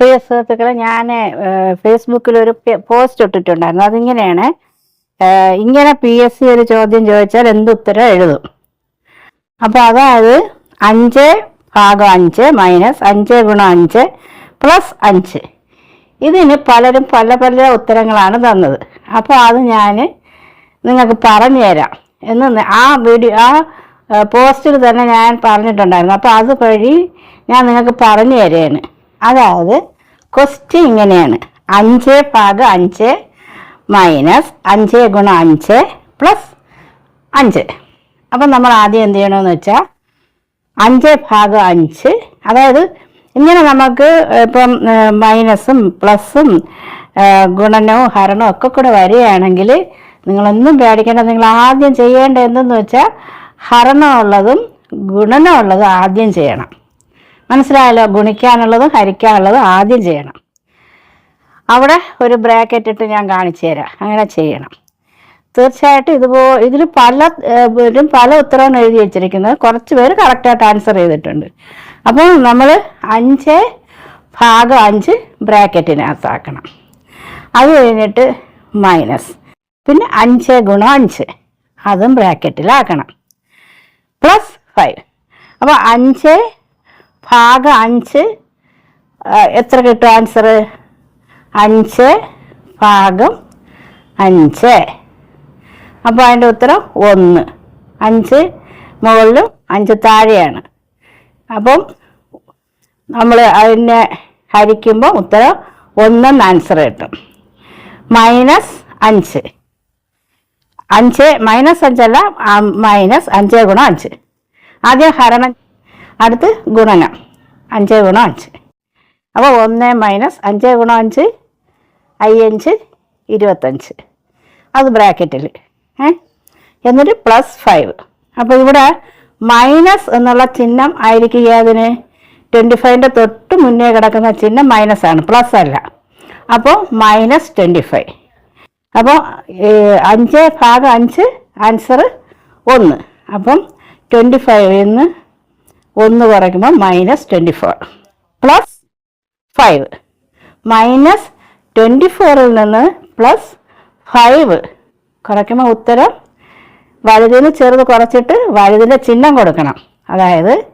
പ്രിയ സുഹൃത്തുക്കളെ ഞാൻ ഫേസ്ബുക്കിൽ ഒരു പോസ്റ്റ് ഇട്ടിട്ടുണ്ടായിരുന്നു. അതിങ്ങനെയാണ് ഇങ്ങനെ പി എസ് സി ഒരു ചോദ്യം ചോദിച്ചാൽ എന്ത് ഉത്തരം എഴുതും. അപ്പോൾ അതായത് അഞ്ച് ഭാഗം അഞ്ച് മൈനസ് അഞ്ച് ഗുണം അഞ്ച് പ്ലസ് അഞ്ച്. ഇതിന് പലരും പല പല ഉത്തരങ്ങളാണ് തന്നത്. അപ്പോൾ അത് ഞാൻ നിങ്ങൾക്ക് പറഞ്ഞു തരാം. എന്ന് ആ വീഡിയോ ആ പോസ്റ്റിൽ തന്നെ ഞാൻ പറഞ്ഞിട്ടുണ്ടായിരുന്നു. അപ്പോൾ അത് വഴി ഞാൻ നിങ്ങൾക്ക് പറഞ്ഞു തരികയാണ് അതായത് ക്വസ്റ്റ്യൻ ഇങ്ങനെയാണ്. അഞ്ച് ഭാഗം അഞ്ച് മൈനസ് അഞ്ച് ഗുണം അഞ്ച് പ്ലസ് അഞ്ച്. അപ്പം നമ്മൾ ആദ്യം എന്ത് ചെയ്യണമെന്ന് വെച്ചാൽ അഞ്ച് ഭാഗം അഞ്ച് അതായത് ഇങ്ങനെ നമുക്ക് ഇപ്പം മൈനസും പ്ലസും ഗുണനവും ഹരണവും ഒക്കെ കൂടെ വരികയാണെങ്കിൽ നിങ്ങളൊന്നും പേടിക്കേണ്ട നിങ്ങൾ ആദ്യം ചെയ്യേണ്ട എന്തെന്ന് വെച്ചാൽ ഹരണമുള്ളതും ഗുണനമുള്ളതും ആദ്യം ചെയ്യണം. മനസ്സിലായല്ലോ ഗുണിക്കാനുള്ളതും ഹരിക്കാനുള്ളതും ആദ്യം ചെയ്യണം. അവിടെ ഒരു ബ്രാക്കറ്റ് ഇട്ട് ഞാൻ കാണിച്ചു തരാം. അങ്ങനെ ചെയ്യണം. തീർച്ചയായിട്ടും ഇതുപോ ഇതിൽ പല പല ഉത്തരവാണ് എഴുതി വെച്ചിരിക്കുന്നത്. കുറച്ച് പേര് കറക്റ്റായിട്ട് ആൻസർ ചെയ്തിട്ടുണ്ട്. അപ്പോൾ നമ്മൾ അഞ്ച് ഭാഗം അഞ്ച് ബ്രാക്കറ്റിനകത്താക്കണം. അത് കഴിഞ്ഞിട്ട് മൈനസ്. പിന്നെ അഞ്ച് ഗുണം അഞ്ച്. അതും ബ്രാക്കറ്റിലാക്കണം. Plus five. അപ്പോൾ അഞ്ച് ഭാഗം അഞ്ച്. എത്ര കിട്ടും ആൻസർ അഞ്ച് ഭാഗം അഞ്ച്. അപ്പോൾ അതിന്റെ ഉത്തരം ഒന്ന്. അഞ്ച് മുകളിലും അഞ്ച് താഴെയാണ്. അപ്പം നമ്മൾ അതിനെ ഹരിക്കുമ്പോൾ ഉത്തരം ഒന്നെന്ന് ആൻസർ കിട്ടും. മൈനസ് അഞ്ച്. അഞ്ച് മൈനസ് അഞ്ചല്ല മൈനസ് അഞ്ച് ഗുണം അഞ്ച്. ആദ്യം ഹരണം അടുത്ത് ഗുണനം. അഞ്ച് ഗുണം അഞ്ച്. അപ്പോൾ ഒന്ന് മൈനസ് അഞ്ച് ഗുണം അഞ്ച് അയ്യഞ്ച് ഇരുപത്തഞ്ച്. അത് ബ്രാക്കറ്റിൽ. ഏ? എന്നിട്ട് പ്ലസ് ഫൈവ് അപ്പോൾ ഇവിടെ മൈനസ് എന്നുള്ള ചിഹ്നം ആയിരിക്കുക അതിന്? ട്വന്റി ഫൈവിന്റെ തൊട്ട് മുന്നേ കിടക്കുന്ന ചിഹ്നം മൈനസ് ആണ്. പ്ലസ് അല്ല. അപ്പോൾ മൈനസ് ട്വന്റി ഫൈവ് അപ്പോൾ അഞ്ച് ഭാഗം അഞ്ച് ആൻസർ ഒന്ന്. അപ്പം ട്വന്റി ഫൈവിൽ നിന്ന് ഒന്ന് കുറയ്ക്കുമ്പോൾ minus twenty four plus five minus twenty ഫോറിൽ നിന്ന് പ്ലസ് ഫൈവ് കുറയ്ക്കുമ്പോൾ ഉത്തരം വലുതിന് ചെറുത് കുറച്ചിട്ട് വലുതിന്റെ ചിഹ്നം കൊടുക്കണം. അതായത്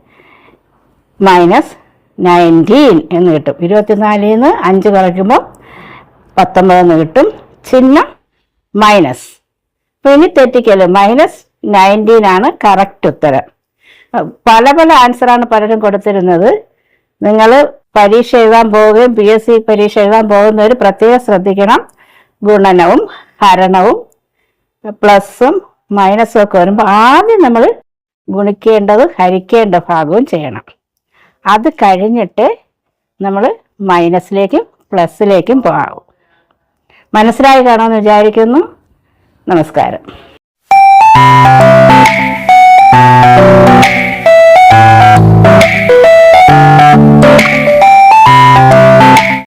മൈനസ് നയന്റീൻ എന്ന് കിട്ടും. ഇരുപത്തിനാലിൽ നിന്ന് അഞ്ച് കുറയ്ക്കുമ്പോൾ പത്തൊമ്പതെന്ന് കിട്ടും. ചിഹ്നം മൈനസ് ഇനി തെറ്റിക്കൽ മൈനസ് നയന്റീൻ ആണ് കറക്റ്റ് ഉത്തരം. പല പല ആൻസറാണ് പലരും കൊടുത്തിരുന്നത്. നിങ്ങൾ പരീക്ഷ എഴുതാൻ പോവുകയും പി എസ് സി പരീക്ഷ എഴുതാൻ പോകുന്നവർ പ്രത്യേകം ശ്രദ്ധിക്കണം. ഗുണനവും ഹരണവും പ്ലസും മൈനസും ഒക്കെ വരുമ്പോൾ ആദ്യം നമ്മൾ ഗുണിക്കേണ്ടത് ഹരിക്കേണ്ട ഭാഗവും ചെയ്യണം. അത് കഴിഞ്ഞിട്ട് നമ്മൾ മൈനസിലേക്കും പ്ലസ്സിലേക്കും പോകും മനസ്സിലായി കാണുമെന്ന് വിചാരിക്കുന്നു. നമസ്കാരം.